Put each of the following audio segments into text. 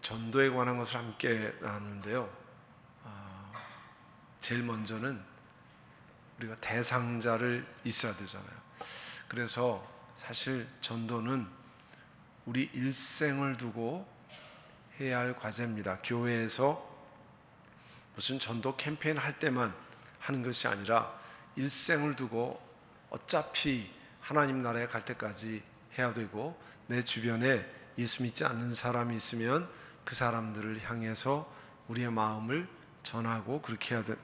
전도에 관한 것을 함께 나누는데요. 아, 제일 먼저는 우리가 대상자를 있어야 되잖아요. 그래서 사실 전도는 우리 일생을 두고 해야 할 과제입니다. 교회에서 무슨 전도 캠페인 할 때만 하는 것이 아니라 일생을 두고 어차피 하나님 나라에 갈 때까지 해야 되고 내 주변에 예수 믿지 않는 사람이 있으면 그 사람들을 향해서 우리의 마음을 전하고 그렇게 해야 되,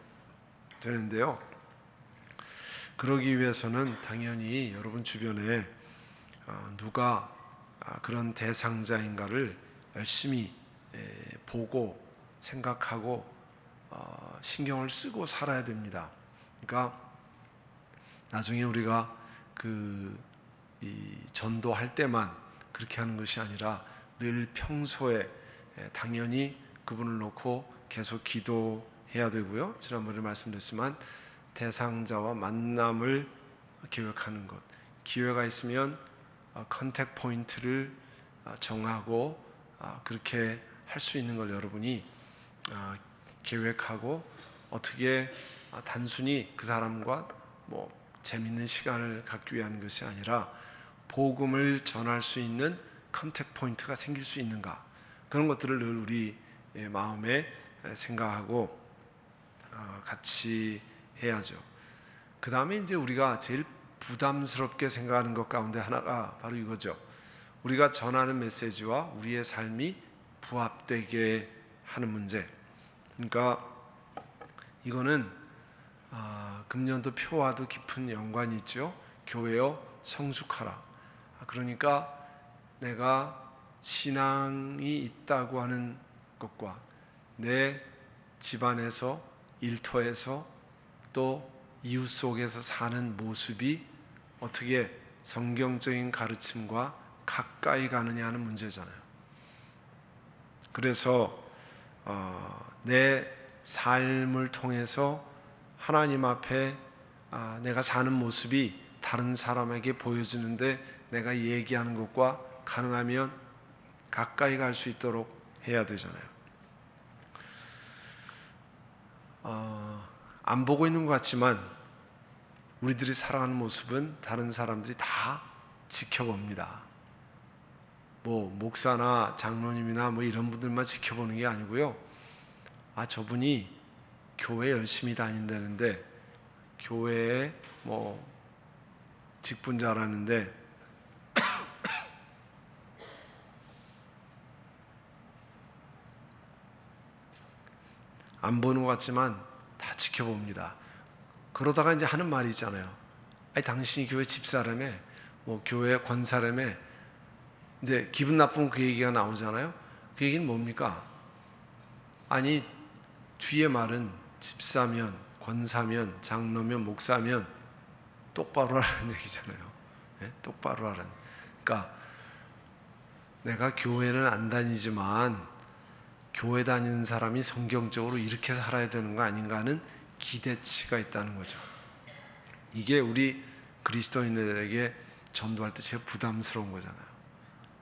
되는데요. 그러기 위해서는 당연히 여러분 주변에 아, 누가 아, 그런 대상자인가를 열심히 보고 생각하고 어, 신경을 쓰고 살아야 됩니다. 그러니까 나중에 우리가 그 전도할 때만 그렇게 하는 것이 아니라 늘 평소에 당연히 그분을 놓고 계속 기도해야 되고요. 지난번에 말씀드렸지만 대상자와 만남을 계획하는 것. 기회가 있으면 어, 컨택 포인트를 어, 정하고 어, 그렇게 할 수 있는 걸 여러분이 계획하고 어떻게 단순히 그 사람과 뭐 재밌는 시간을 갖기 위한 것이 아니라 복음을 전할 수 있는 컨택 포인트가 생길 수 있는가 그런 것들을 늘 우리 마음에 생각하고 같이 해야죠. 그 다음에 이제 우리가 제일 부담스럽게 생각하는 것 가운데 하나가 바로 이거죠. 우리가 전하는 메시지와 우리의 삶이 부합되게 하는 문제. 그러니까 이거는 아, 금년도 표와도 깊은 연관이 있죠. 교회여 성숙하라. 아, 그러니까 내가 신앙이 있다고 하는 것과 내 집안에서 일터에서 또 이웃 속에서 사는 모습이 어떻게 성경적인 가르침과 가까이 가느냐 하는 문제잖아요. 그래서 어, 내 삶을 통해서 하나님 앞에 아, 내가 사는 모습이 다른 사람에게 보여지는데 내가 얘기하는 것과 가능하면 가까이 갈 수 있도록 해야 되잖아요. 어, 안 보고 있는 것 같지만 우리들이 살아가는 모습은 다른 사람들이 다 지켜봅니다. 뭐 목사나 장로님이나 뭐 이런 분들만 지켜보는 게 아니고요. 아 저분이 교회 열심히 다닌다는데 교회에 뭐 직분자라는데 안 보는 것 같지만 다 지켜봅니다. 그러다가 이제 하는 말이 있잖아요. 아니 당신이 교회 집사람에 뭐 교회 권사람에 이제 기분 나쁜 그 얘기가 나오잖아요. 그 얘기는 뭡니까? 아니 뒤에 말은 집사면 권사면 장로면 목사면 똑바로 하라는 얘기잖아요. 네? 똑바로 하라는. 그러니까 내가 교회는 안 다니지만 교회 다니는 사람이 성경적으로 이렇게 살아야 되는 거 아닌가 하는 기대치가 있다는 거죠. 이게 우리 그리스도인들에게 전도할 때 제일 부담스러운 거잖아요.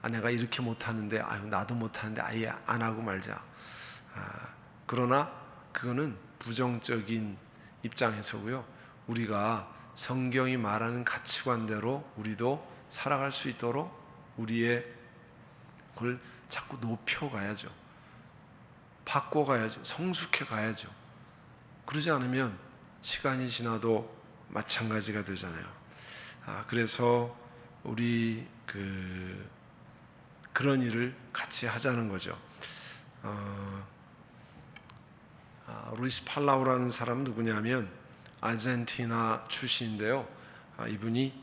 아, 내가 이렇게 못하는데, 아유, 나도 못하는데 아예 안 하고 말자. 아, 그러나 그거는 부정적인 입장에서고요. 우리가 성경이 말하는 가치관대로 우리도 살아갈 수 있도록 우리의 그걸 자꾸 높여가야죠. 바꿔가야죠. 성숙해 가야죠. 그러지 않으면 시간이 지나도 마찬가지가 되잖아요. 아, 그래서 우리 그 그런 일을 같이 하자는 거죠. 어, 아, 루이스 팔라우라는 사람 누구냐면 아르헨티나 출신인데요. 아, 이분이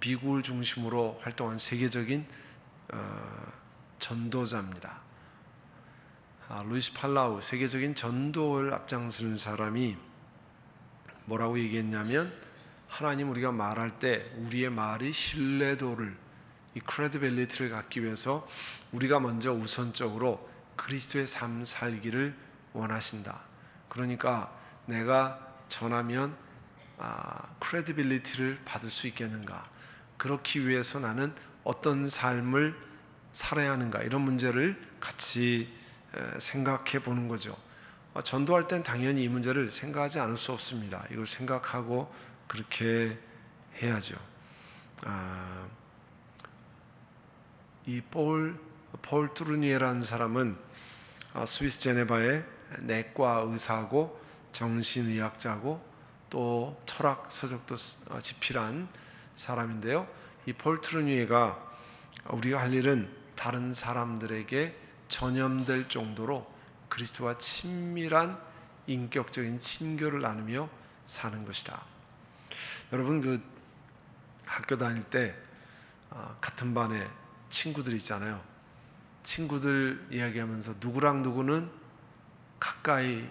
미국을 중심으로 활동한 세계적인 어, 전도자입니다. 아, 루이스 팔라우 세계적인 전도를 앞장서는 사람이 뭐라고 얘기했냐면 하나님 우리가 말할 때 우리의 말이 신뢰도를 이 크레디빌리티를 갖기 위해서 우리가 먼저 우선적으로 그리스도의 삶 살기를 원하신다. 그러니까 내가 전하면 아, 크레디빌리티를 받을 수 있겠는가? 그렇기 위해서 나는 어떤 삶을 살아야 하는가? 이런 문제를 같이 에, 생각해 보는 거죠. 어, 전도할 땐 당연히 이 문제를 생각하지 않을 수 없습니다. 이걸 생각하고 그렇게 해야죠. 아, 이폴 폴 뚜르니에라는 사람은 아, 스위스 제네바의 내과 의사고 정신의학자고 또 철학 서적도 쓰- 어, 집필한 사람인데요. 이폴 뚜르니에가 우리가 할 일은 다른 사람들에게 전염될 정도로 그리스도와 친밀한 인격적인 친교를 나누며 사는 것이다. 여러분 그 학교 다닐 때 아, 같은 반에 친구들 있잖아요. 친구들 이야기하면서 누구랑 누구는 가까이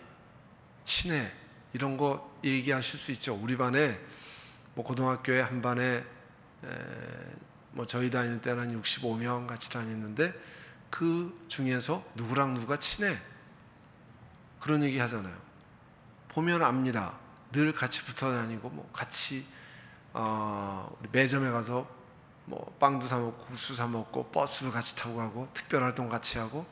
친해 이런 거 얘기하실 수 있죠. 우리 반에 뭐 고등학교에 한 반에 에, 뭐 저희 다닐 때는 한 65명 같이 다녔는데 그 중에서 누구랑 누가 친해 그런 얘기 하잖아요. 보면 압니다. 늘 같이 붙어 다니고 뭐 같이 어, 매점에 가서 뭐 빵도 사 먹고 국수 사 먹고 버스도 같이 타고 가고 특별 활동 같이 하고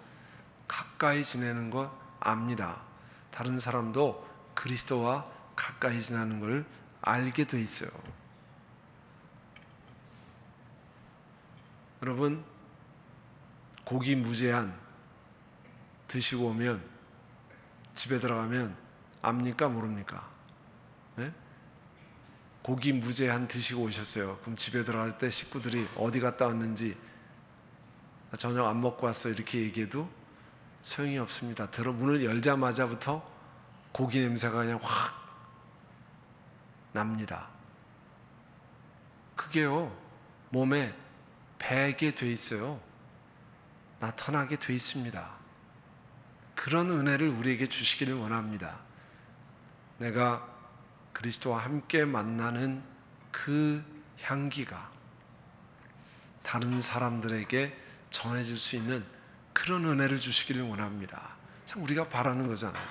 가까이 지내는 거 압니다. 다른 사람도 그리스도와 가까이 지내는 걸 알게 돼 있어요. 여러분 고기 무제한 드시고 오면 집에 들어가면 압니까 모릅니까? 네? 고기 무제한 드시고 오셨어요. 그럼 집에 들어갈 때 식구들이 어디 갔다 왔는지 나 저녁 안 먹고 왔어 이렇게 얘기해도 소용이 없습니다. 들어 문을 열자마자부터 고기 냄새가 그냥 확 납니다. 그게요 몸에 배게 돼 있어요. 나타나게 돼 있습니다. 그런 은혜를 우리에게 주시기를 원합니다. 내가 그리스도와 함께 만나는 그 향기가 다른 사람들에게 전해질 수 있는 그런 은혜를 주시기를 원합니다. 참 우리가 바라는 거잖아요.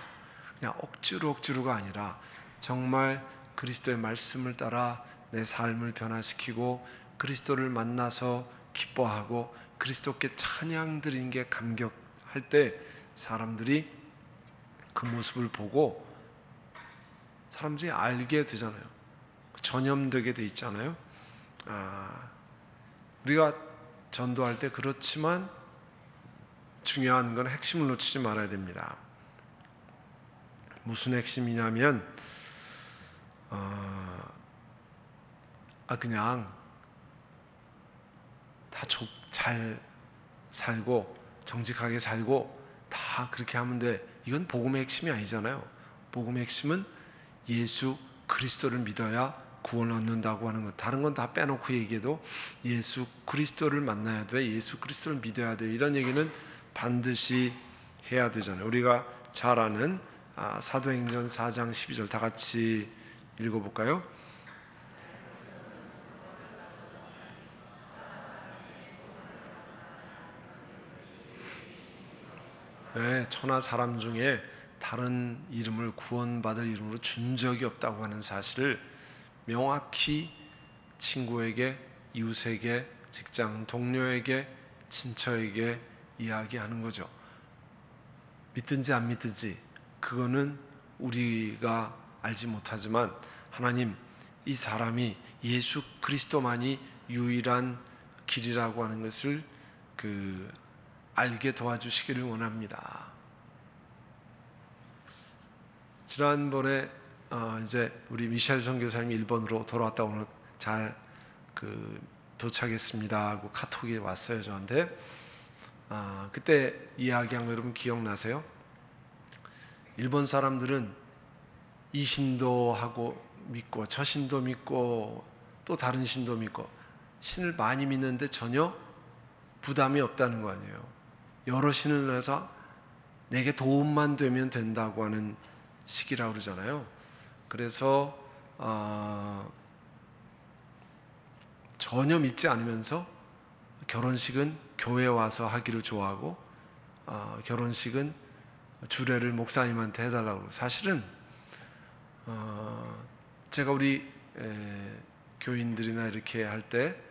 그냥 억지로 억지로가 아니라 정말 그리스도의 말씀을 따라 내 삶을 변화시키고 그리스도를 만나서 기뻐하고 그리스도께 찬양 드리는 게 감격할 때 사람들이 그 모습을 보고 사람들이 알게 되잖아요. 전염되게 돼 있잖아요. 아, 우리가 전도할 때 그렇지만 중요한 건 핵심을 놓치지 말아야 됩니다. 무슨 핵심이냐면 어, 아 그냥 다 잘 살고 정직하게 살고 다 그렇게 하면 돼. 이건 복음의 핵심이 아니잖아요. 복음의 핵심은 예수 그리스도를 믿어야 구원을 얻는다고 하는 것. 다른 건 다 빼놓고 얘기해도 예수 그리스도를 만나야 돼. 예수 그리스도를 믿어야 돼. 이런 얘기는 반드시 해야 되잖아요. 우리가 잘 아는 아, 사도행전 4장 12절 다 같이 읽어볼까요? 네, 천하 사람 중에 다른 이름을 구원받을 이름으로 준 적이 없다고 하는 사실을 명확히 친구에게, 이웃에게, 직장 동료에게, 친처에게 이야기하는 거죠. 믿든지 안 믿든지 그거는 우리가 알지 못하지만 하나님 이 사람이 예수 그리스도만이 유일한 길이라고 하는 것을 그 알게 도와주시기를 원합니다. 지난번에 어 이제 우리 미셸 선교사님이 일본으로 돌아왔다 오늘 잘그 도착했습니다 하고 카톡이 왔어요 저한테. 아 그때 이야기한 거 여러분 기억나세요? 일본 사람들은 이 신도하고 믿고 저 신도 믿고 또 다른 신도 믿고 신을 많이 믿는데 전혀 부담이 없다는 거 아니에요. 여러 신을 내서 내게 도움만 되면 된다고 하는 시기라고 그러잖아요. 그래서 어, 전혀 믿지 않으면서 결혼식은 교회 와서 하기를 좋아하고 어, 결혼식은 주례를 목사님한테 해달라고 사실은 어, 제가 우리 에, 교인들이나 이렇게 할 때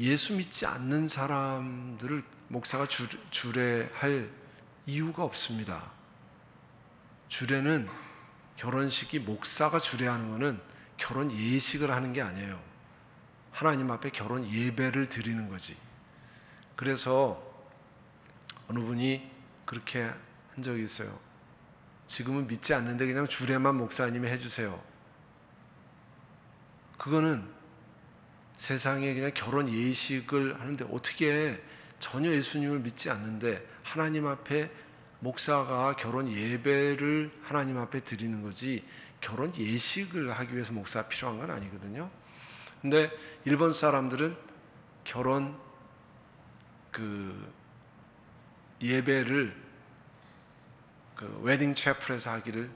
예수 믿지 않는 사람들을 목사가 주, 주례할 이유가 없습니다. 주례는 결혼식이 목사가 주례하는 것은 결혼 예식을 하는 게 아니에요. 하나님 앞에 결혼 예배를 드리는 거지. 그래서 어느 분이 그렇게 한 적이 있어요. 지금은 믿지 않는데 그냥 주례만 목사님이 해주세요. 그거는 세상에 그냥 결혼 예식을 하는데 어떻게 전혀 예수님을 믿지 않는데 하나님 앞에 목사가 결혼 예배를 하나님 앞에 드리는 거지 결혼 예식을 하기 위해서 목사가 필요한 건 아니거든요. 근데 일본 사람들은 결혼 그 예배를 그 웨딩 채플에서 하기를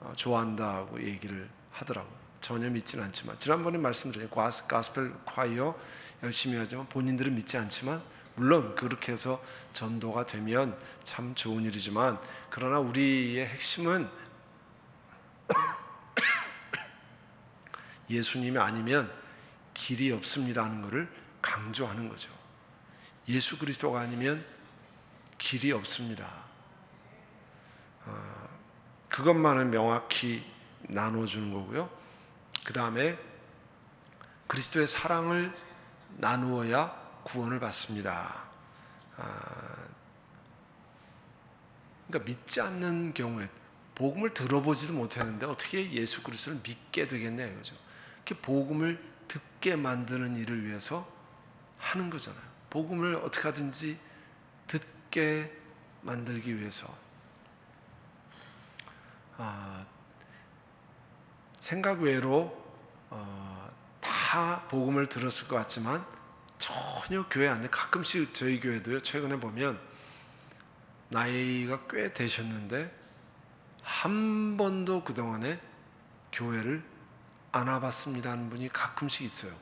어, 좋아한다고 얘기를 하더라고요. 전혀 믿지는 않지만 지난번에 말씀드린 가스, 가스펠 콰이어 열심히 하지만 본인들은 믿지 않지만 물론 그렇게 해서 전도가 되면 참 좋은 일이지만 그러나 우리의 핵심은 예수님이 아니면 길이 없습니다 하는 것을 강조하는 거죠. 예수 그리스도가 아니면 길이 없습니다. 어, 그것만을 명확히 나눠주는 거고요. 그 다음에 그리스도의 사랑을 나누어야 구원을 받습니다. 아, 그러니까 믿지 않는 경우에 복음을 들어보지도 못했는데 어떻게 예수 그리스도를 믿게 되겠냐 이거죠. 이렇게 복음을 듣게 만드는 일을 위해서 하는 거잖아요. 복음을 어떻게 하든지 듣게 만들기 위해서 아, 생각 외로 어, 다 복음을 들었을 것 같지만 전혀 교회 안에 가끔씩 저희 교회도요 최근에 보면 나이가 꽤 되셨는데 한 번도 그 동안에 교회를 안 와봤습니다 하는 분이 가끔씩 있어요.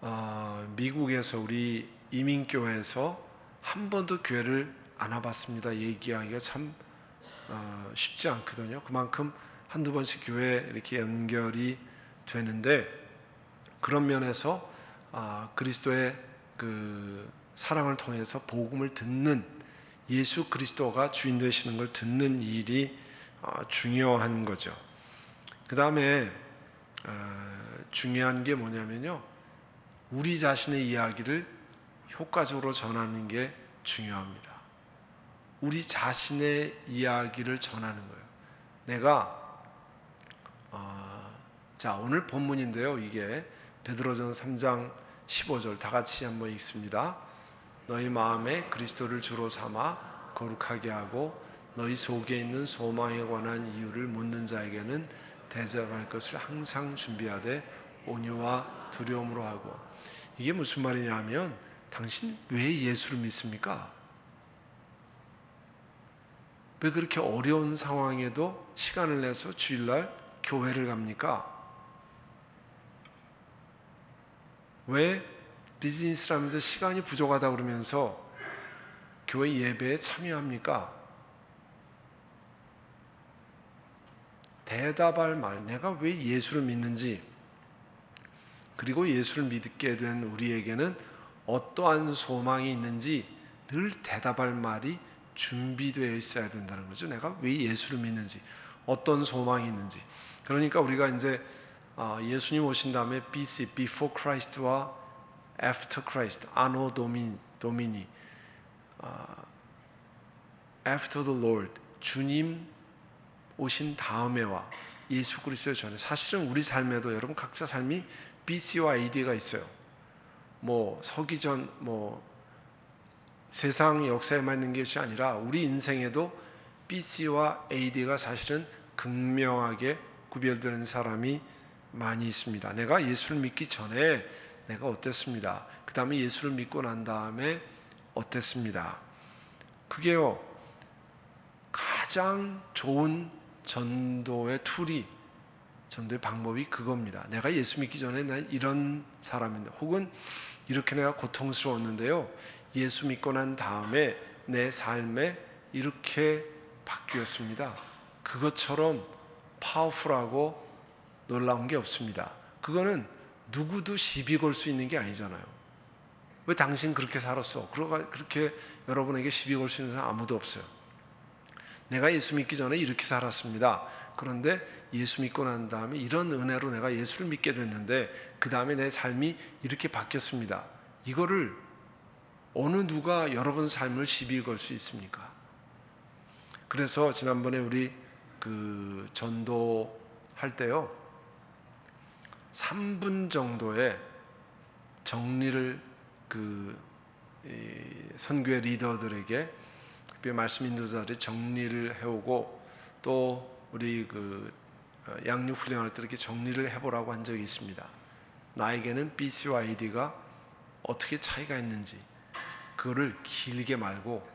어, 미국에서 우리 이민교회에서 한 번도 교회를 안 와봤습니다 얘기하기가 참 어, 쉽지 않거든요. 그만큼 한두 번씩 교회 이렇게 연결이 되는데 그런 면에서 아, 그리스도의 그 사랑을 통해서 복음을 듣는 예수 그리스도가 주인 되시는 걸 듣는 일이 아, 중요한 거죠. 그 다음에 아, 중요한 게 뭐냐면요, 우리 자신의 이야기를 효과적으로 전하는 게 중요합니다. 우리 자신의 이야기를 전하는 거예요. 내가 어, 자 오늘 본문인데요. 이게 베드로전 3장 15절 다 같이 한번 읽습니다. 너희 마음에 그리스도를 주로 삼아 거룩하게 하고 너희 속에 있는 소망에 관한 이유를 묻는 자에게는 대접할 것을 항상 준비하되 온유와 두려움으로 하고 이게 무슨 말이냐면 당신 왜 예수를 믿습니까? 왜 그렇게 어려운 상황에도 시간을 내서 주일날 교회를 갑니까? 왜 비즈니스를 하면서 시간이 부족하다 그러면서 교회 예배에 참여합니까? 대답할 말, 내가 왜 예수를 믿는지, 그리고 예수를 믿게 된 우리에게는 어떠한 소망이 있는지 늘 대답할 말이 준비되어 있어야 된다는 거죠. 내가 왜 예수를 믿는지, 어떤 소망이 있는지. 그러니까 우리가 이제 아, 예수님 오신 다음에 BC, Before Christ와 After Christ, 아노 도미, 도미니, 아, After the Lord, 주님 오신 다음에와 예수 그리스도 전에 사실은 우리 삶에도 여러분 각자 삶이 BC와 AD가 있어요. 뭐 서기 전 뭐 세상 역사에만 있는 것이 아니라 우리 인생에도 BC와 AD가 사실은 극명하게 구별되는 사람이 많이 있습니다. 내가 예수를 믿기 전에 내가 어땠습니다. 그 다음에 예수를 믿고 난 다음에 어땠습니다. 그게요 가장 좋은 전도의 툴이 전도의 방법이 그겁니다. 내가 예수 믿기 전에 난 이런 사람인데 혹은 이렇게 내가 고통스러웠는데요. 예수 믿고 난 다음에 내 삶에 이렇게 바뀌었습니다. 그것처럼 파워풀하고 놀라운 게 없습니다. 그거는 누구도 시비 걸 수 있는 게 아니잖아요. 왜 당신 그렇게 살았어? 그렇게 여러분에게 시비 걸 수 있는 사람 아무도 없어요. 내가 예수 믿기 전에 이렇게 살았습니다. 그런데 예수 믿고 난 다음에 이런 은혜로 내가 예수를 믿게 됐는데 그 다음에 내 삶이 이렇게 바뀌었습니다. 이거를 어느 누가 여러분 삶을 시비 걸 수 있습니까? 그래서 지난번에 우리 그 전도 할 때요. 3분 정도의 정리를 그 선교의 리더들에게 말씀 인도자들이 정리를 해오고 또 우리 그 어, 양육 훈련할 때 이렇게 정리를 해보라고 한 적이 있습니다. 나에게는 BC와 AD가 어떻게 차이가 있는지 그거를 길게 말고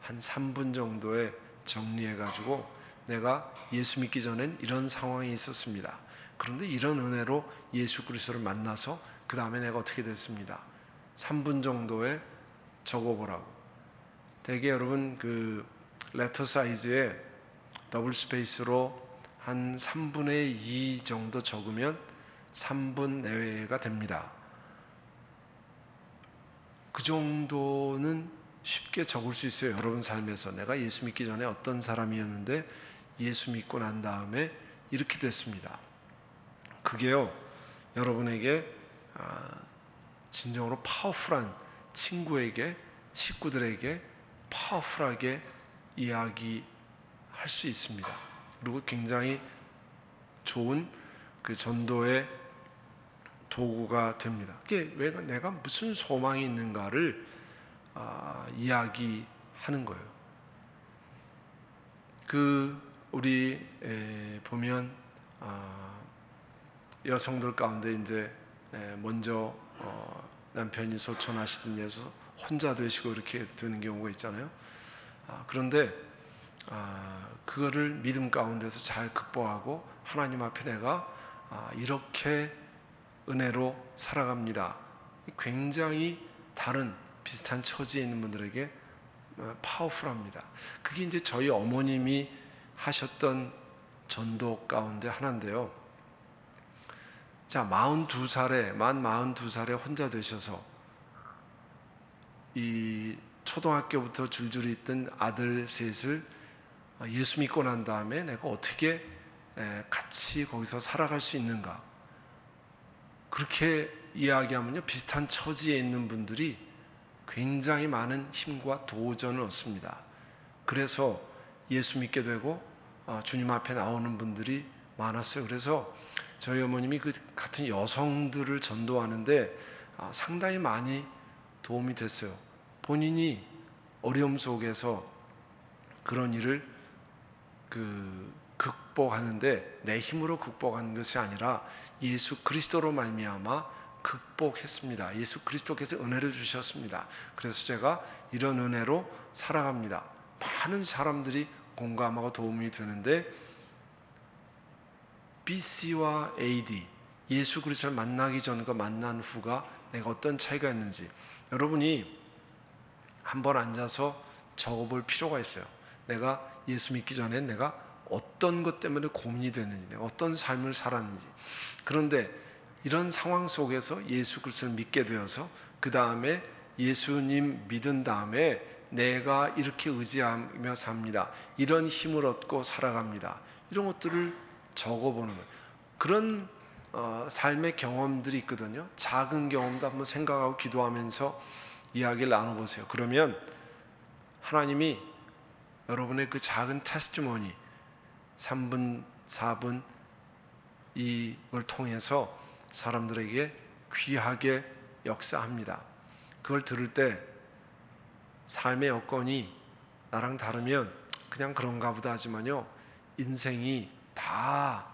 한 3분 정도에 정리해 가지고 내가 예수 믿기 전엔 이런 상황이 있었습니다. 그런데 이런 은혜로 예수 그리스도를 만나서 그 다음에 내가 어떻게 됐습니다. 3분 정도에 적어보라고. 대개 여러분 그 레터 사이즈에 더블 스페이스로 한 3분의 2 정도 적으면 3분 내외가 됩니다. 그 정도는 쉽게 적을 수 있어요. 여러분 삶에서 내가 예수 믿기 전에 어떤 사람이었는데 예수 믿고 난 다음에 이렇게 됐습니다. 그게요. 여러분에게 아, 진정으로 파워풀한 친구에게 식구들에게 파워풀하게 이야기할 수 있습니다. 그리고 굉장히 좋은 그 전도의 도구가 됩니다. 그게 왜 내가 무슨 소망이 있는가를 아, 이야기하는 거예요. 그 우리 에, 보면 아, 여성들 가운데 이제 에, 먼저 어, 남편이 소천하시든 해서 혼자 되시고 이렇게 되는 경우가 있잖아요. 아, 그런데 아, 그거를 믿음 가운데서 잘 극복하고 하나님 앞에 내가 아, 이렇게 은혜로 살아갑니다. 굉장히 다른 비슷한 처지에 있는 분들에게 어, 파워풀합니다. 그게 이제 저희 어머님이 하셨던 전도 가운데 하나인데요. 자, 42살에, 만 42살에 혼자 되셔서 이 초등학교부터 줄줄이 있던 아들 셋을 예수 믿고 난 다음에 내가 어떻게 에, 같이 거기서 살아갈 수 있는가. 그렇게 이야기하면요. 비슷한 처지에 있는 분들이 굉장히 많은 힘과 도전을 얻습니다. 그래서 예수 믿게 되고 어, 주님 앞에 나오는 분들이 많았어요. 그래서 저희 어머님이 그 같은 여성들을 전도하는데 아, 상당히 많이 도움이 됐어요. 본인이 어려움 속에서 그런 일을 그 극복하는데 내 힘으로 극복하는 것이 아니라 예수 그리스도로 말미암아 극복했습니다. 예수 그리스도께서 은혜를 주셨습니다. 그래서 제가 이런 은혜로 살아갑니다. 많은 사람들이 공감하고 도움이 되는데 BC와 AD 예수 그리스도를 만나기 전과 만난 후가 내가 어떤 차이가 있는지 여러분이 한번 앉아서 적어볼 필요가 있어요. 내가 예수 믿기 전에 내가 어떤 것 때문에 고민이 됐는지, 내가 어떤 삶을 살았는지. 그런데 이런 상황 속에서 예수 그리스도를 믿게 되어서 그 다음에 예수님 믿은 다음에 내가 이렇게 의지하며 삽니다. 이런 힘을 얻고 살아갑니다. 이런 것들을 적어보는 거예요. 그런 어, 삶의 경험들이 있거든요. 작은 경험도 한번 생각하고 기도하면서 이야기를 나눠보세요. 그러면 하나님이 여러분의 그 작은 테스트모니 3분, 4분 이걸 통해서 사람들에게 귀하게 역사합니다. 그걸 들을 때 삶의 여건이 나랑 다르면 그냥 그런가 보다 하지만요. 인생이 다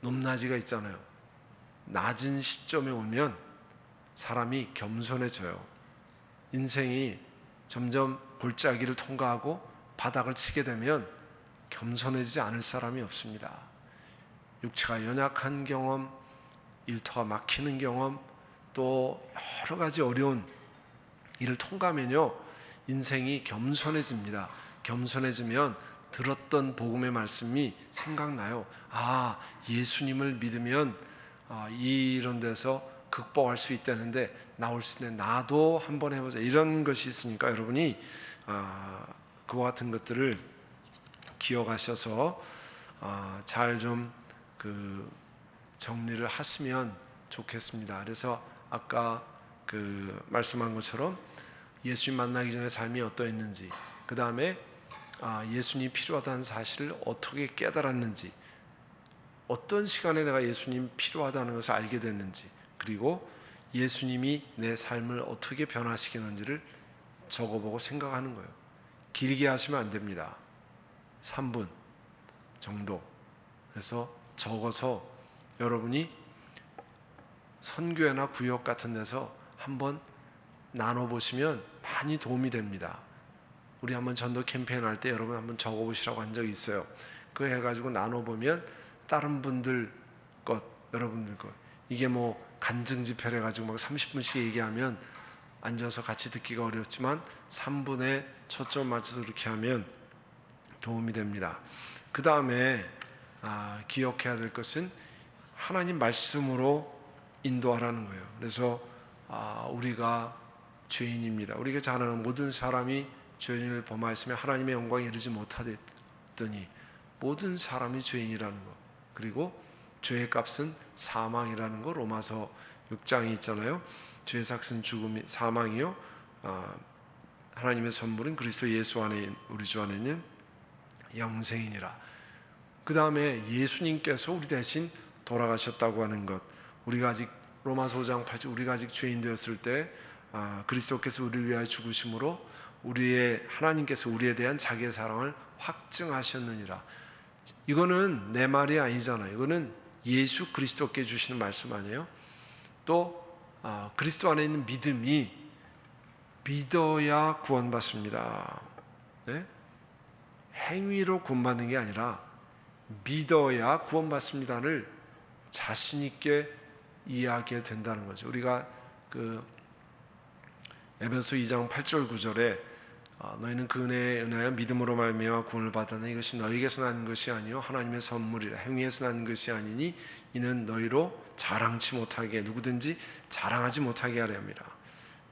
높낮이가 있잖아요. 낮은 시점에 오면 사람이 겸손해져요. 인생이 점점 골짜기를 통과하고 바닥을 치게 되면 겸손해지지 않을 사람이 없습니다. 육체가 연약한 경험, 일터가 막히는 경험, 또 여러 가지 어려운 일을 통과하면요, 인생이 겸손해집니다. 겸손해지면 들었던 복음의 말씀이 생각나요. 아, 예수님을 믿으면 아, 이런 데서 극복할 수 있다는데 나올 수 있는 나도 한번 해보자 이런 것이 있으니까 여러분이 아, 그와 같은 것들을 기억하셔서 아, 잘좀 그 정리를 하시면 좋겠습니다. 그래서 아까 그 말씀한 것처럼 예수님 만나기 전에 삶이 어떠했는지, 그 다음에 아, 예수님이 필요하다는 사실을 어떻게 깨달았는지, 어떤 시간에 내가 예수님 필요하다는 것을 알게 됐는지, 그리고 예수님이 내 삶을 어떻게 변화시키는지를 적어보고 생각하는 거예요. 길게 하시면 안 됩니다. 3분 정도. 그래서 적어서 여러분이 선교회나 구역 같은 데서 한번 나눠 보시면 많이 도움이 됩니다. 우리 한번 전도 캠페인 할 때 여러분 한번 적어 보시라고 한 적이 있어요. 그거 해 가지고 나눠 보면 다른 분들 것, 여러분들 것 이게 뭐 간증 집회를 해 가지고 막 30분씩 얘기하면 앉아서 같이 듣기가 어렵지만 3분에 초점 맞춰서 그렇게 하면 도움이 됩니다. 그 다음에 아, 기억해야 될 것은 하나님 말씀으로 인도하라는 거예요. 그래서 아, 우리가 죄인입니다. 우리가 잘 아는 모든 사람이 죄인을 범하였으면 하나님의 영광에 이르지 못하더니 모든 사람이 죄인이라는 것. 그리고 죄의 값은 사망이라는 거 로마서 6장이 있잖아요. 죄의 삭은 죽음이 사망이요. 아, 하나님의 선물은 그리스도 예수 안에 우리 주 안에 있는 영생이니라. 그 다음에 예수님께서 우리 대신 돌아가셨다고 하는 것. 우리가 아직 로마서 5장 8절 우리가 아직 죄인 되었을 때 아, 그리스도께서 우리를 위하여 죽으심으로 우리의 하나님께서 우리에 대한 자기의 사랑을 확증하셨느니라. 이거는 내 말이 아니잖아요. 이거는 예수 그리스도께 주시는 말씀 아니에요? 또 아, 그리스도 안에 있는 믿음이 믿어야 구원받습니다. 네? 행위로 구원받는 게 아니라 믿어야 구원받습니다를 자신 있게 이해하게 된다는 거죠. 우리가 그 에베소 2장 8절 9절에 아, 너희는 그 은혜에 은하여 믿음으로 말미암아 구원을 받았네 이것이 너희에게서 나는 것이 아니요 하나님의 선물이라 행위에서 나는 것이 아니니 이는 너희로 자랑치 못하게 누구든지 자랑하지 못하게 하려 합니다.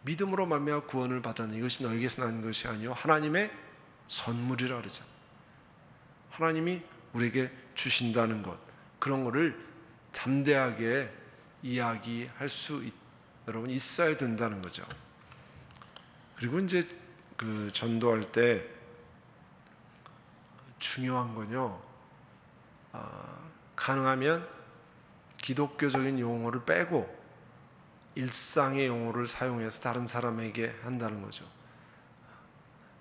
믿음으로 말미암아 구원을 받았네 이것이 너희에게서 나는 것이 아니요 하나님의 선물이라 그러잖아. 하나님이 우리에게 주신다는 것 그런 거를 담대하게 이야기할 수 있, 여러분 있어야 된다는 거죠. 그리고 이제 그 전도할 때 중요한 건요. 아, 가능하면 기독교적인 용어를 빼고 일상의 용어를 사용해서 다른 사람에게 한다는 거죠.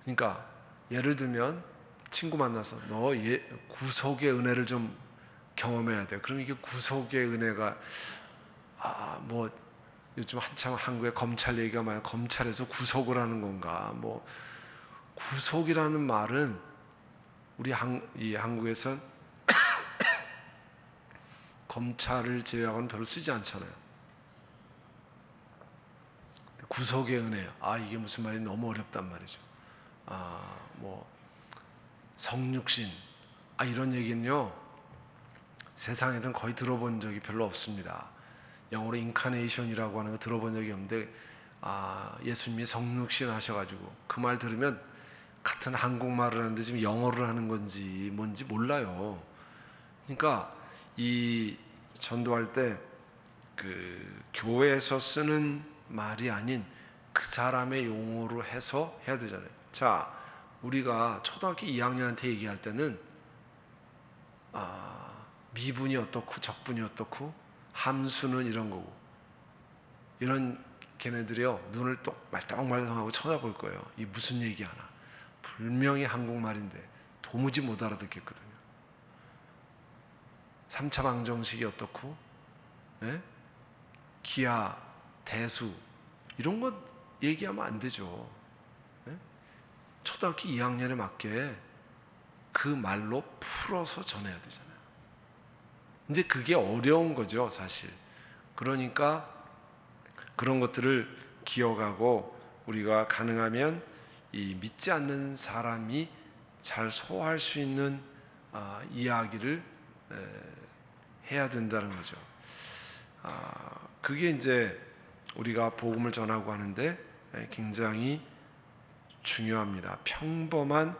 그러니까 예를 들면 친구 만나서 너 예, 구속의 은혜를 좀 경험해야 돼. 그럼 이게 구속의 은혜가 아 뭐 요즘 한참 한국에 검찰 얘기가 많아. 검찰에서 구속을 하는 건가? 뭐 구속이라는 말은 우리 한, 이 한국에선 검찰을 제외하고는 별로 쓰지 않잖아요. 구속의 은혜. 아 이게 무슨 말이 너무 어렵단 말이죠. 아 뭐 성육신 아 이런 얘기는요 세상에서는 거의 들어본 적이 별로 없습니다. 영어로 인카네이션이라고 하는 거 들어본 적이 없는데 아 예수님이 성육신 하셔가지고 그 말 들으면 같은 한국말을 하는데 지금 영어를 하는 건지 뭔지 몰라요. 그러니까 이 전도할 때 그 교회에서 쓰는 말이 아닌 그 사람의 용어로 해서 해야 되잖아요. 자, 우리가 초등학교 2학년한테 얘기할 때는 아, 미분이 어떻고 적분이 어떻고 함수는 이런 거고 이런 걔네들이요 눈을 똑 말똥말똥하고 쳐다볼 거예요. 이 무슨 얘기하나? 분명히 한국말인데 도무지 못 알아듣겠거든요. 3차 방정식이 어떻고, 예? 기하, 대수 이런 것 얘기하면 안 되죠. 초등학교 2학년에 맞게 그 말로 풀어서 전해야 되잖아요. 이제 그게 어려운 거죠, 사실. 그러니까 그런 것들을 기억하고 우리가 가능하면 이 믿지 않는 사람이 잘 소화할 수 있는 아, 이야기를 에, 해야 된다는 거죠. 아, 그게 이제 우리가 복음을 전하고 하는데 예, 굉장히 중요합니다. 평범한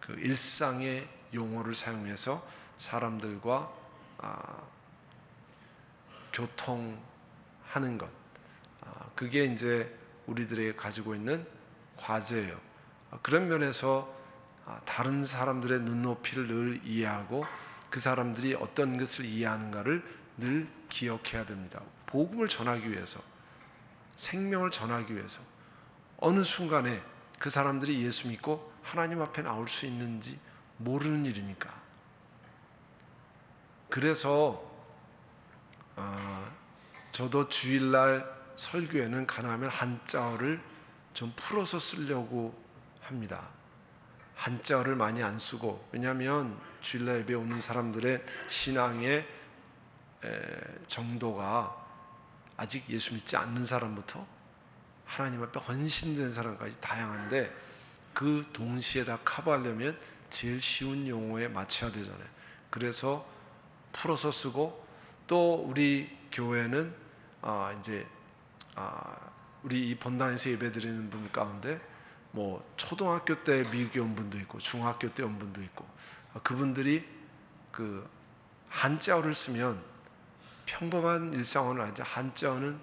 그 일상의 용어를 사용해서 사람들과 아, 교통하는 것, 아, 그게 이제 우리들에게 가지고 있는 과제예요. 아, 그런 면에서 아, 다른 사람들의 눈높이를 늘 이해하고 그 사람들이 어떤 것을 이해하는가를 늘 기억해야 됩니다. 복음을 전하기 위해서, 생명을 전하기 위해서 어느 순간에 그 사람들이 예수 믿고 하나님 앞에 나올 수 있는지 모르는 일이니까. 그래서 아, 저도 주일날 설교에는 가능하면 한자어를 좀 풀어서 쓰려고 합니다. 한자어를 많이 안 쓰고 왜냐하면 주일날 예배 오는 사람들의 신앙의 에, 정도가 아직 예수 믿지 않는 사람부터 하나님 앞에 헌신된 사람까지 다양한데 그 동시에 다 커버하려면 제일 쉬운 용어에 맞춰야 되잖아요. 그래서 풀어서 쓰고 또 우리 교회는 아 이제 아 우리 이 본당에서 예배드리는 분 가운데 뭐 초등학교 때 미국에 온 분도 있고 중학교 때 온 분도 있고 아, 그분들이 그 한자어를 쓰면 평범한 일상어는 아니죠 한자어는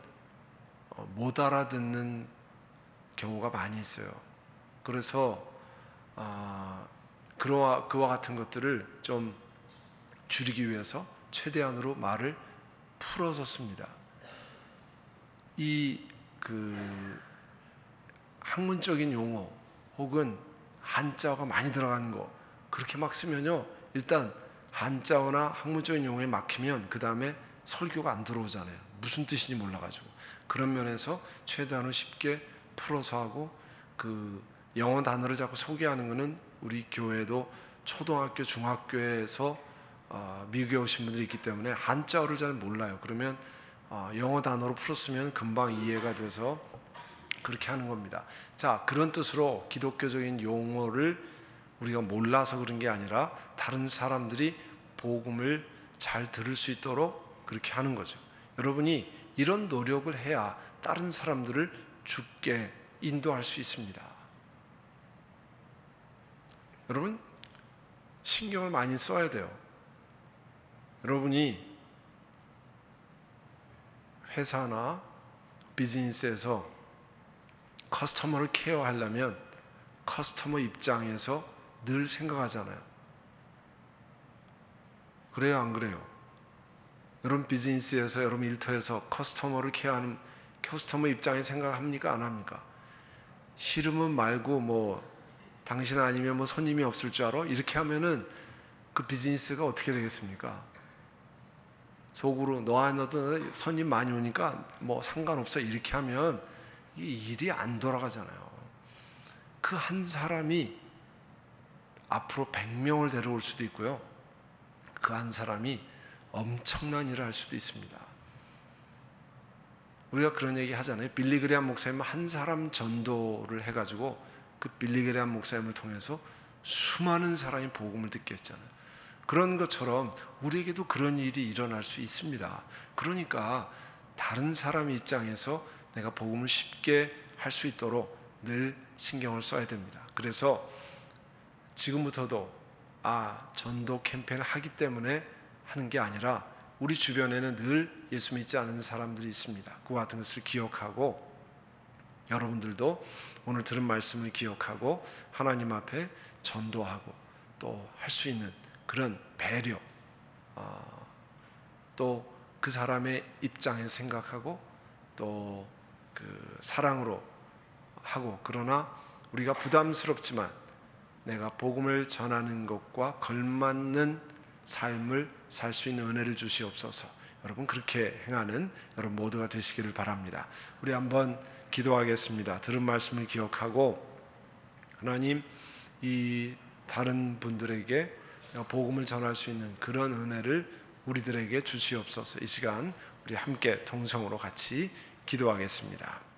어, 못 알아듣는 경우가 많이 있어요. 그래서 아, 그와 그와 같은 것들을 좀 줄이기 위해서 최대한으로 말을 풀어서 씁니다. 이 그 학문적인 용어 혹은 한자어가 많이 들어가는 거 그렇게 막 쓰면요 일단 한자어나 학문적인 용어에 막히면 그 다음에 설교가 안 들어오잖아요. 무슨 뜻인지 몰라가지고 그런 면에서 최대한으로 쉽게 풀어서 하고 그 영어 단어를 자꾸 소개하는 거는 우리 교회도 초등학교 중학교에서 어, 미국에 오신 분들이 있기 때문에 한자어를 잘 몰라요. 그러면 어, 영어 단어로 풀었으면 금방 이해가 돼서 그렇게 하는 겁니다. 자, 그런 뜻으로 기독교적인 용어를 우리가 몰라서 그런 게 아니라 다른 사람들이 복음을 잘 들을 수 있도록 그렇게 하는 거죠. 여러분이 이런 노력을 해야 다른 사람들을 죽게 인도할 수 있습니다. 여러분 신경을 많이 써야 돼요. 여러분이 회사나 비즈니스에서 커스터머를 케어하려면 커스터머 입장에서 늘 생각하잖아요. 그래요, 안 그래요? 여러분 비즈니스에서 여러분 일터에서 커스터머를 케어하는 커스터머 입장에 생각합니까, 안 합니까? 싫으면 말고 뭐 당신 아니면 뭐 손님이 없을 줄 알아? 이렇게 하면은 그 비즈니스가 어떻게 되겠습니까? 속으로 너와 너도 손님 많이 오니까 뭐 상관없어 이렇게 하면 이 일이 안 돌아가잖아요. 그 한 사람이 앞으로 100명을 데려올 수도 있고요. 그 한 사람이 엄청난 일을 할 수도 있습니다. 우리가 그런 얘기 하잖아요. 빌리그레암 목사님 한 사람 전도를 해가지고 그 빌리그레암 목사님을 통해서 수많은 사람이 복음을 듣게 했잖아요. 그런 것처럼 우리에게도 그런 일이 일어날 수 있습니다. 그러니까 다른 사람 입장에서 내가 복음을 쉽게 할 수 있도록 늘 신경을 써야 됩니다. 그래서 지금부터도 아 전도 캠페인을 하기 때문에 하는 게 아니라 우리 주변에는 늘 예수 믿지 않는 사람들이 있습니다. 그와 같은 것을 기억하고 여러분들도 오늘 들은 말씀을 기억하고 하나님 앞에 전도하고 또 할 수 있는 그런 배려, 어, 또그 사람의 입장에 생각하고 또 그 사랑으로 하고 그러나 우리가 부담스럽지만 내가 복음을 전하는 것과 걸맞는 삶을 살 수 있는 은혜를 주시옵소서. 여러분 그렇게 행하는 여러분 모두가 되시기를 바랍니다. 우리 한번 기도하겠습니다. 들은 말씀을 기억하고 하나님 이 다른 분들에게 복음을 전할 수 있는 그런 은혜를 우리들에게 주시옵소서. 이 시간 우리 함께 동성으로 같이 기도하겠습니다.